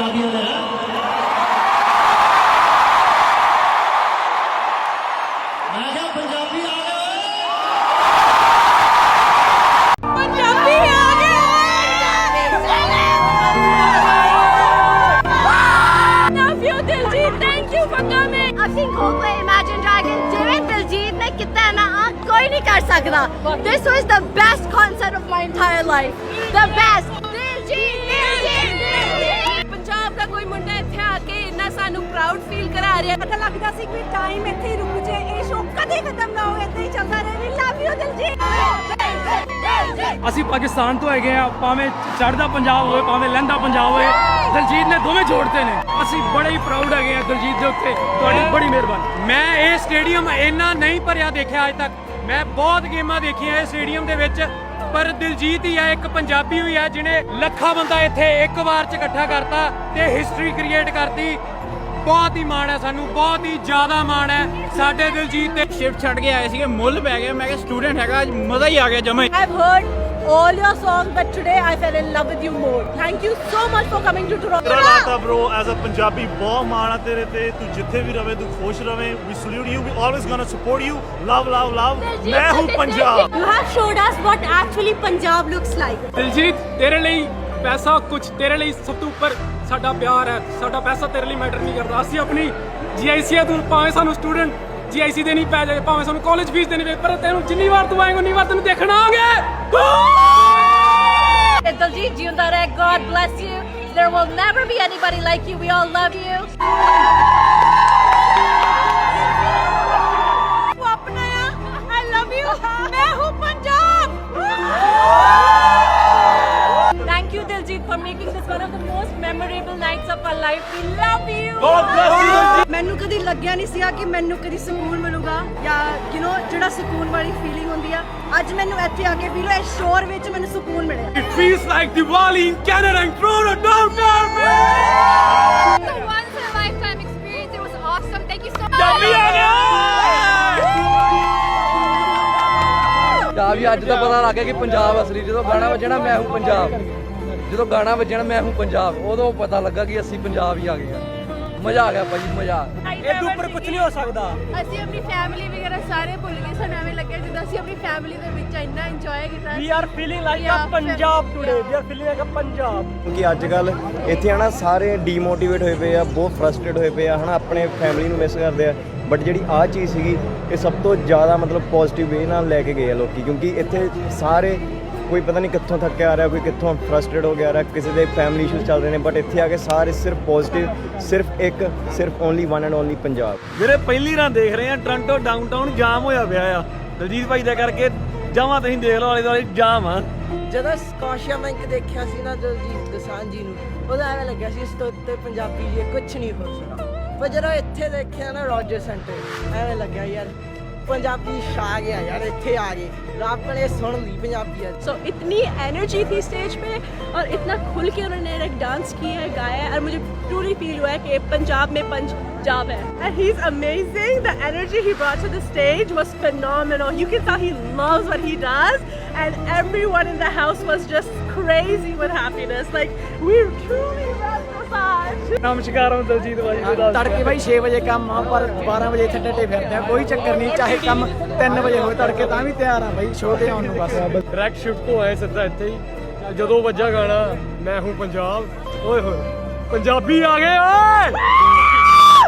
ਪੰਜਾਬੀਆਂ ਨੇ ਮੈਂ ਕਿਹਾ ਪੰਜਾਬੀ ਆ ਗਏ ਪੰਜਾਬੀ ਆ ਗਏ love you Diljit thank you for coming ਅਸੀਂ ਕੋਪੇ ਇਮੇਜਿਨ ਡਰੈਗਨ ਜਿਵੇਂ ਦਿਲਜੀਤ ਨੇ ਕੀਤਾ ਹੈ ਨਾ ਆਹ ਕੋਈ ਨਹੀਂ ਕਰ ਸਕਦਾ this was the best concert of my entire life the best Diljit Diljit Diljit Punjab ਦਾ ਕੋਈ ਮੁੰਡਾ ਇੱਥੇ ਆ ਕੇ ਇੰਨਾ ਸਾਨੂੰ ਪ੍ਰਾਊਡ ਫੀਲ ਕਰਾ ਰਿਹਾ। ਪਤਾ ਲੱਗਦਾ ਸੀ ਕਿ ਟਾਈਮ ਇੱਥੇ ਹੀ ਰੁਕ ਜਾਏ ਇਹ ਸ਼ੋਅ ਕਦੇ ਖਤਮ ਨਾ ਹੋਵੇ ਇੱਥੇ ਹੀ ਚੱਲਦਾ ਰਹੇ। Love you Diljit. ਅਸੀਂ ਪਾਕਿਸਤਾਨ ਤੋਂ ਹੈਗੇ ਆ ਭਾਵੇਂ ਚੜ੍ਹਦਾ ਪੰਜਾਬ ਹੋਵੇ ਭਾਵੇਂ ਲਹਿੰਦਾ ਪੰਜਾਬ ਹੋਵੇ ਦਲਜੀਤ ਨੇ ਦੋਵੇਂ ਜੋੜਦੇ ਨੇ। ਅਸੀਂ ਬੜੇ ਹੀ ਪ੍ਰਾਊਡ ਹੈਗੇ ਆ ਦਲਜੀਤ ਦੇ ਉੱਤੇ। ਤੁਹਾਡੀ ਬੜੀ ਮਿਹਰਬਾਨੀ। ਮੈਂ ਇਹ ਸਟੇਡੀਅਮ ਇੰਨਾ ਨਹੀਂ ਭਰਿਆ ਦੇਖਿਆ ਅੱਜ ਤੱਕ। ਮੈਂ ਬਹੁਤ ਗੇਮਾਂ ਦੇਖੀਆਂ ਇਸ ਸਟੇਡੀਅਮ ਦੇ ਵਿੱਚ। ਪਰ ਦਿਲਜੀਤ ਹੀ ਆ ਇੱਕ ਪੰਜਾਬੀ ਹੋਈ ਆ ਜਿਹਨੇ ਲੱਖਾਂ ਬੰਦਾ ਇੱਥੇ ਇੱਕ ਵਾਰ ਚ ਇਕੱਠਾ ਕਰਤਾ ਤੇ ਹਿਸਟਰੀ ਕ੍ਰੀਏਟ ਕਰਤੀ। ਬਹੁਤ ਹੀ ਮਾਣ ਹੈ ਸਾਨੂੰ ਬਹੁਤ ਹੀ ਜ਼ਿਆਦਾ ਮਾਣ ਹੈ। ਸਾਡੇ ਦਿਲਜੀਤ ਤੇ ਸ਼ਿਫਟ ਛੱਡ ਕੇ ਆਏ ਸੀਗੇ ਮੁੱਲ ਪੈ ਗਿਆ। ਮੈਂ ਕਿਹਾ ਸਟੂਡੈਂਟ ਹੈਗਾ ਅੱਜ ਮਜ਼ਾ ਹੀ ਆ ਗਿਆ ਜਮਾ ਹੀ। I've heard all your songs, but today I fell in love with you more. Thank you so much for coming to Toronto. ਤੇਰਾ ਲਾਤਾ bro ਐਜ਼ ਅ ਪੰਜਾਬੀ ਬਹੁਤ ਮਾਣ ਆ ਤੇਰੇ ਤੇ। ਤੂੰ ਜਿੱਥੇ ਵੀ ਰਵੇਂ ਤੂੰ ਖੁਸ਼ ਰਵੇਂ। We salute you we always gonna support you love love love ਮੈਂ ਹੂੰ Punjab You have showed us what actually Punjab looks like. Diljit ਤੇਰੇ ਲਈ ਪੈਸਾ ਕੁਝ ਤੇਰੇ ਲਈ ਸਭ ਤੋਂ ਉੱਪਰ ਸਾਡਾ ਪਿਆਰ ਹੈ। ਸਾਡਾ ਪੈਸਾ ਤੇਰੇ ਲਈ ਮੈਟਰ ਨਹੀਂ ਕਰਦਾ। ਅਸੀਂ ਆਪਣੀ ਜੀਆਈਸੀ ਤੂੰ ਭਾਵੇਂ ਸਾਨੂੰ ਸਟੂਡੈਂਟ ਜੀਆਈਸੀ ਦੇਣੀ ਪੈ ਜਾਏ ਭਾਵੇਂ ਸਾਨੂੰ ਕਾਲਜ ਫੀਸ ਦੇਣੀ ਪਏ ਪਰ ਤੈਨੂੰ ਜਿੰਨੀ ਵਾਰ ਤੂੰ ਆਏਂਗਾ ਉਨੀ ਵਾਰ ਤੈਨੂੰ ਦੇਖਣਾ ਆਂਗੇ ਤੇ ਦਲਜੀਤ ਜਿਉਂਦਾ ਰਹੇ god bless you there will never be anybody like you we all love you nights of our life. We love you. ਮੈਨੂੰ ਕਦੀ ਲੱਗਿਆ ਨਹੀਂ ਸੀਗਾ ਕਿ ਮੈਨੂੰ ਕਦੀ ਸਕੂਨ ਮਿਲੂਗਾ ਜਾਂ ਯੂ نو ਜਿਹੜਾ ਸਕੂਨ ਵਾਲੀ ਫੀਲਿੰਗ ਹੁੰਦੀ ਆ ਅੱਜ ਮੈਨੂੰ ਇੱਥੇ ਆ ਕੇ ਫੀਲ ਹੋਇਆ ਸ਼ੋਰ ਵਿੱਚ ਮੈਨੂੰ ਸਕੂਨ ਮਿਲਿਆ It feels like Diwali in Canada and Toronto downtown The once in a lifetime experience. It was awesome. Thank you so Punjabi ਆ ਗਿਆ ਤਾਂ ਵੀ ਅੱਜ ਤਾਂ ਪਤਾ ਲੱਗ ਗਿਆ ਕਿ ਪੰਜਾਬ ਅਸਲੀ ਜਦੋਂ ਗਾਣਾ ਵੱਜਣਾ ਮੈਂ ਹੂੰ ਪੰਜਾਬ ਜਦੋਂ ਗਾਣਾ ਵੱਜਣਾ ਮੈਂ ਹੂੰ ਪੰਜਾਬ ਉਦੋਂ ਪਤਾ ਲੱਗਾ ਕਿ ਅਸੀਂ ਪੰਜਾਬ ਹੀ ਆ ਗਏ ਆ ਮਜ਼ਾ ਆ ਗਿਆ ਭਾਜੀ ਮਜ਼ਾ ਇਹਦੇ ਉੱਪਰ ਕੁਝ ਨਹੀਂ ਹੋ ਸਕਦਾ ਅਸੀਂ ਆਪਣੀ ਫੈਮਿਲੀ ਵਗੈਰਾ ਸਾਰੇ ਭੁੱਲ ਗਏ ਸਾਨੂੰ ਐਵੇਂ ਲੱਗਿਆ ਜਿੱਦਾਂ ਅਸੀਂ ਆਪਣੀ ਫੈਮਿਲੀ ਦੇ ਵਿੱਚ ਇੰਨਾ ਇੰਜੋਏ ਕੀਤਾ feeling like Yeah, a Punjab yeah. today. We are feeling like a Punjab. ਕਿਉਂਕਿ ਅੱਜ ਕੱਲ ਇੱਥੇ ਆਣਾ ਸਾਰੇ ਡੀਮੋਟੀਵੇਟ ਹੋਏ ਪਏ ਆ ਬਹੁਤ ਫਰਸਟ੍ਰੇਟ ਹੋਏ ਪਏ ਆ ਹਨਾ ਆਪਣੇ ਫੈਮਿਲੀ ਨੂੰ ਮਿਸ ਕਰਦੇ ਆ ਬਟ ਜਿਹੜੀ ਆ ਚੀਜ਼ ਸੀਗੀ ਇਹ ਸਭ ਤੋਂ ਜ਼ਿਆਦਾ ਮਤਲਬ ਪੋਜ਼ਿਟਿਵ ਵੇ ਨਾਲ ਲੈ ਕੇ ਗਏ ਆ ਲੋਕੀ ਕਿਉਂਕਿ ਇੱਥੇ ਸਾਰੇ ਕੋਈ ਪਤਾ ਨਹੀਂ ਕਿੱਥੋਂ ਥੱਕ ਕੇ ਆ ਰਿਹਾ ਕੋਈ ਕਿੱਥੋਂ ਫਰਸਟ੍ਰੇਟ ਹੋ ਕੇ ਆ ਰਿਹਾ ਕਿਸੇ ਦੇ ਫੈਮਿਲੀ ਇਸ਼ੂਸ ਚੱਲ ਰਹੇ ਨੇ ਬਟ ਇੱਥੇ ਆ ਕੇ ਸਾਰੇ ਸਿਰਫ ਪੋਜ਼ਿਟਿਵ ਸਿਰਫ ਇੱਕ ਸਿਰਫ only one and only Punjab. ਵੀਰੇ ਪਹਿਲੀ ਰਾਂ ਦੇਖ ਰਹੇ ਆ ਟ੍ਰਾਂਟੋ ਡਾਊਨਟਾਊਨ ਜਾਮ ਹੋਇਆ ਪਿਆ ਆ। ਦਲਜੀਤ ਭਾਈ ਦਾ ਕਰਕੇ ਜਾਵਾਂ ਤੁਸੀਂ ਦੇਖ ਲਓ ਆਲੇ ਦੁਆਲੇ ਜਾਮ ਆ। ਜਦੋਂ ਸਕਾਸ਼ੀਆ ਬੈਂਕ ਦੇਖਿਆ ਸੀ ਨਾ ਦਲਜੀਤ ਦਸਾਂਝ ਜੀ ਨੂੰ ਉਹਦਾ ਐਵੇਂ ਲੱਗਿਆ ਸੀ ਇਸ ਤੋਂ ਉੱਤੇ ਪੰਜਾਬੀ ਜੀ ਕੁਝ ਨਹੀਂ ਹੋ ਸਕਦਾ। ਪਰ ਜਦੋਂ ਇੱਥੇ ਦੇਖਿਆ ਨਾ ਰੋਜਰ ਸੈਂਟਰ ਐਵੇਂ ਲੱਗਿਆ ਯਾਰ ਪੰਜਾਬੀ ਛਾ ਗਿਆ ਯਾਰ ਇੱਥੇ ਆ ਗਏ ਰੱਬ ਨੇ ਸੁਣ ਲਈ ਪੰਜਾਬੀਅਤ सो इतनी एनर्जी थी स्टेज पे और इतना खुल के उन्होंने एक डांस किया है गाया है और मुझे ट्रूली फील हुआ है कि पंजाब में पंजाब है and he's amazing the energy he brought to the stage was phenomenal you can tell he loves what he does and everyone in the house was just crazy with happiness like we truly love massage ਨਮਸਕਾਰ ਹਾਂ ਦਲਜੀਤ ਭਾਈ ਦਾ ਤੜਕੇ ਭਾਈ 6 ਵਜੇ ਕੰਮ ਆ ਪਰ 12 ਵਜੇ ਇੱਥੇ ਟੱਟੇ ਫਿਰਦੇ ਆ ਕੋਈ ਚੱਕਰ ਨਹੀਂ ਚਾਹੇ ਕੰਮ 3 ਵਜੇ ਹੋਵੇ ਤੜਕੇ ਤਾਂ ਵੀ ਤਿਆਰ ਆ ਭਾਈ ਸ਼ੋਅ ਤੇ ਆਉਣ ਨੂੰ ਬਸ। ਡਾਇਰੈਕਟ ਸ਼ਿਫਟ ਤੋਂ ਆਏ ਸਿੱਧਾ ਇੱਥੇ ਹੀ। ਜਦੋਂ ਵੱਜਾ ਗਾਣਾ ਮੈਂ ਹੂੰ ਪੰਜਾਬ। ਓਏ ਹੋਏ ਪੰਜਾਬੀ ਆ ਗਏ ਓਏ!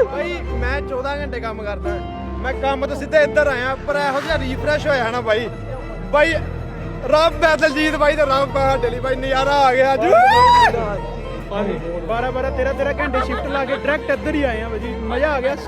ਭਾਈ ਮੈਂ 14 ਘੰਟੇ ਕੰਮ ਕਰਦਾ। ਮੈਂ ਕੰਮ ਤੋਂ ਸਿੱਧਾ ਇੱਧਰ ਆਇਆ ਪਰ ਇਹੋ ਜਿਹਾ ਰੀਫਰੈਸ਼ ਹੋਇਆ ਨਾ ਭਾਈ ਭਾਈ ਰੱਬ ਹੈ ਦਲਜੀਤ ਭਾਈ ਤੇ ਰੱਬ ਹੈ ਸਾਡੇ ਲਈ। ਭਾਈ ਨਜ਼ਾਰਾ ਆ ਗਿਆ ਅੱਜ। 12 12 13 13 ਘੰਟੇ ਸ਼ਿਫਟ ਲਾ ਕੇ ਡਾਇਰੈਕਟ ਇੱਧਰ ਹੀ ਆਏ ਆ ਭਾਜੀ ਮਜ਼ਾ ਆ ਗਿਆ।